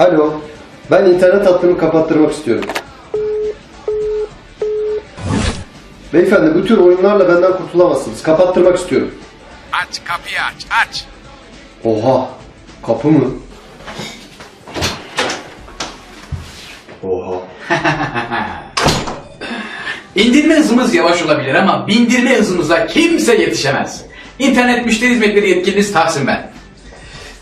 Alo, ben internet hattımı kapattırmak istiyorum. Beyefendi bu tür oyunlarla benden kurtulamazsınız. Kapattırmak istiyorum. Aç kapıyı aç aç. Oha, kapı mı? Oha. İndirme hızımız yavaş olabilir ama bindirme hızımıza kimse yetişemez. İnternet müşteri hizmetleri yetkiliniz Tahsin ben.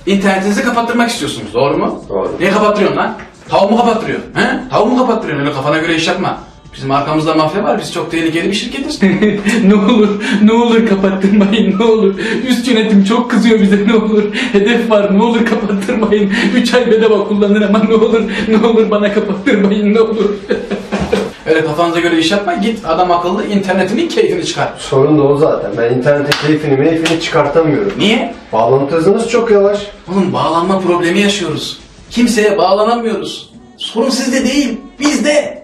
İnternetinizi kapattırmak istiyorsunuz doğru mu? Doğru. Niye kapattırıyorsun lan? Tavuğu mu kapattırıyorsun? He? Tavuğu mu kapattırıyorsun? Öyle kafana göre iş yapma. Bizim arkamızda mafya var. Biz çok tehlikeli bir şirketiz. ne olur, ne olur kapattırmayın, ne olur. Üst yönetim çok kızıyor bize, ne olur. Hedef var, ne olur kapattırmayın. 3 ay bedava kullanın ama ne olur, ne olur bana kapattırmayın, ne olur. Öyle kafanıza göre iş yapma. Git adam akıllı internetinin keyfini çıkar. Sorun da o zaten. Ben internetin keyfini meyfini çıkartamıyorum. Niye? Bağlantı hızınız çok yavaş. Oğlum bağlanma problemi yaşıyoruz. Kimseye bağlanamıyoruz. Sorun sizde değil, bizde.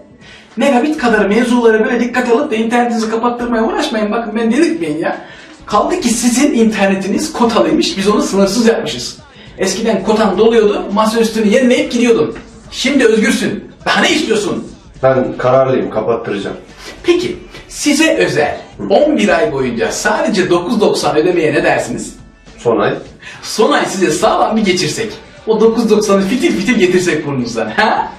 Megabit kadar mevzulara böyle dikkat alıp da internetinizi kapattırmaya uğraşmayın. Bakın ben delirtmeyin ya. Kaldı ki sizin internetiniz kotalıymış, biz onu sınırsız yapmışız. Eskiden kotan doluyordu, masaüstünü yenileyip gidiyordun. Şimdi özgürsün. Daha ne istiyorsun? Ben kararlıyım, kapattıracağım. Peki, size özel 11 ay boyunca sadece 9.90 ödemeye ne dersiniz? Son ay. Son ay size sağlam bir geçirsek. O 9.90'ı fitil fitil getirsek burnunuzdan. Ha?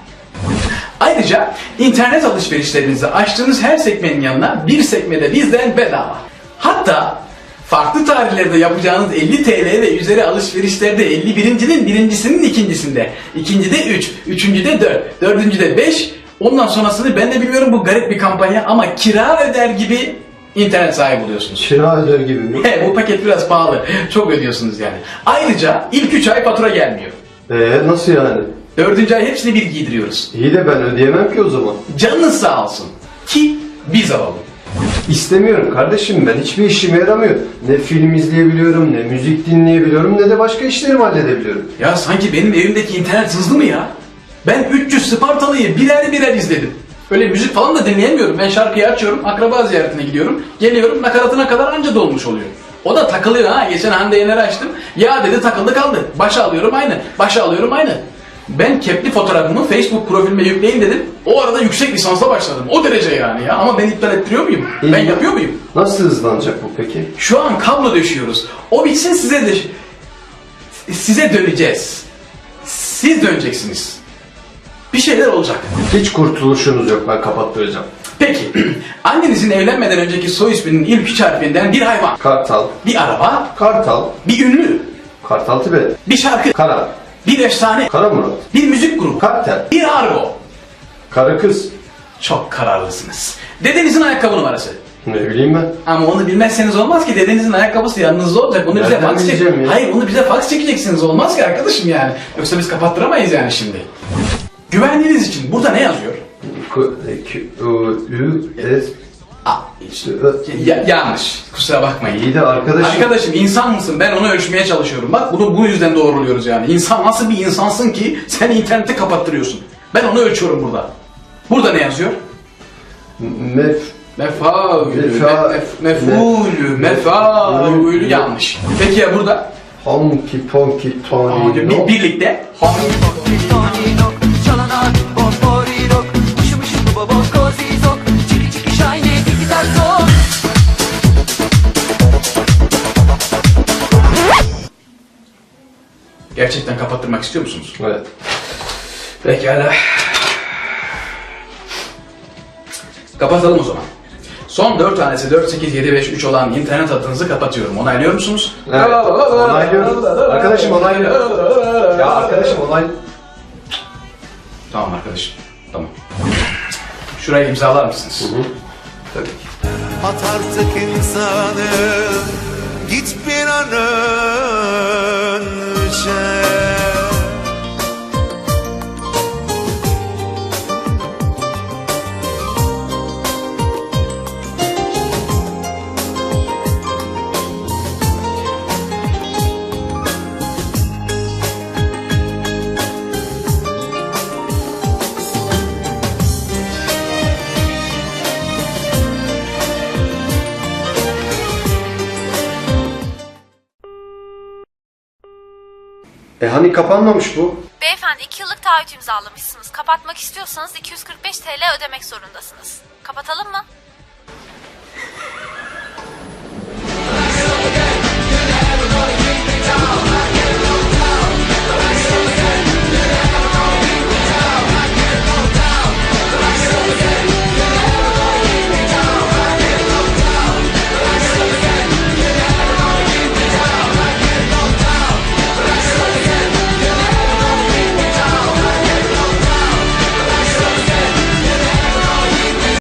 Ayrıca internet alışverişlerinizi açtığınız her sekmenin yanına bir sekmede bizden bedava. Hatta farklı tarihlerde yapacağınız 50 TL ve üzeri alışverişlerde 51.'nin birincisinin ikincisinde, ikincide 3, üçüncüde 4, dördüncüde 5, ondan sonrasını ben de bilmiyorum bu garip bir kampanya ama kira öder gibi internet sahibi oluyorsunuz. Kira öder gibi mi? He, bu paket biraz pahalı. Çok ödüyorsunuz yani. Ayrıca ilk 3 ay fatura gelmiyor. Eee nasıl yani? Dördüncü ay hepsini bir giydiriyoruz. İyi de ben ödeyemem ki o zaman. Canınız sağ olsun. Ki biz alalım. İstemiyorum kardeşim ben hiçbir işime yaramıyor. Ne film izleyebiliyorum, ne müzik dinleyebiliyorum, ne de başka işlerimi halledebiliyorum. Ya sanki benim evimdeki internet hızlı mı ya? Ben 300 Spartalı'yı birer birer izledim. Öyle müzik falan da dinleyemiyorum. Ben şarkıyı açıyorum, akraba ziyaretine gidiyorum. Geliyorum, nakaratına kadar anca dolmuş oluyor. O da takılıyor ha. Geçen Hande Yener'i açtım. Ya dedi takıldı kaldı. Başa alıyorum aynı. Başa alıyorum aynı. Ben kepli fotoğrafımı Facebook profilime yükleyin dedim. O arada yüksek lisansa başladım. O derece yani ya. Ama ben iptal ettiriyor muyum? Ben İyi. yapıyor muyum? Nasıl hızlanacak bu peki? Şu an kablo döşüyoruz. O bitsin size de size döneceğiz. Siz döneceksiniz. Şeyler olacak. Hiç kurtuluşunuz yok ben kapattıracağım. Peki, annenizin evlenmeden önceki soy isminin ilk üç harfinden bir hayvan, Kartal, bir araba, Kartal, bir ünlü, Kartal Tibet, bir şarkı, Kara, bir efsane, Kara Murat, bir müzik grubu, Kartel, bir argo. Kara Kız. Çok kararlısınız. Dedenizin ayakkabı numarası. Ne bileyim ben. Ama onu bilmezseniz olmaz ki dedenizin ayakkabısı yanınızda olacak. Onu bize Nereden fax çek. bileceğim ya? Hayır onu bize fax çekeceksiniz olmaz ki arkadaşım yani. Yoksa biz kapattıramayız yani şimdi. Güvenliğiniz için burada ne yazıyor? K, K, Ö, Ü, S, Aa, işte, ya- yanlış. Kusura bakmayın. İyi de arkadaşım. Arkadaşım insan mısın? Ben onu ölçmeye çalışıyorum. Bak bunu bu yüzden doğruluyoruz yani. İnsan nasıl bir insansın ki sen interneti kapattırıyorsun? Ben onu ölçüyorum burada. Burada ne yazıyor? Mef, Mefaulü, Mefa- mef, mefulü, yanlış. Peki ya burada? Honky Tonky Tony. Bir, birlikte. Tonino, çalana bomborino, Gerçekten kapattırmak istiyor musunuz? Evet. Pekala. Kapatalım o zaman. Son 4 tanesi 4, 8, 7, 5, 3 olan internet hattınızı kapatıyorum. Onaylıyor musunuz? Evet. Onaylıyorum. Arkadaşım onaylıyorum. Ya arkadaşım onay... Tamam arkadaşım. Tamam. Şuraya imzalar mısınız? Tabii ki. At artık insanı Git bir an önce E hani kapanmamış bu? Beyefendi 2 yıllık taahhüt imzalamışsınız. Kapatmak istiyorsanız 245 TL ödemek zorundasınız. Kapatalım mı?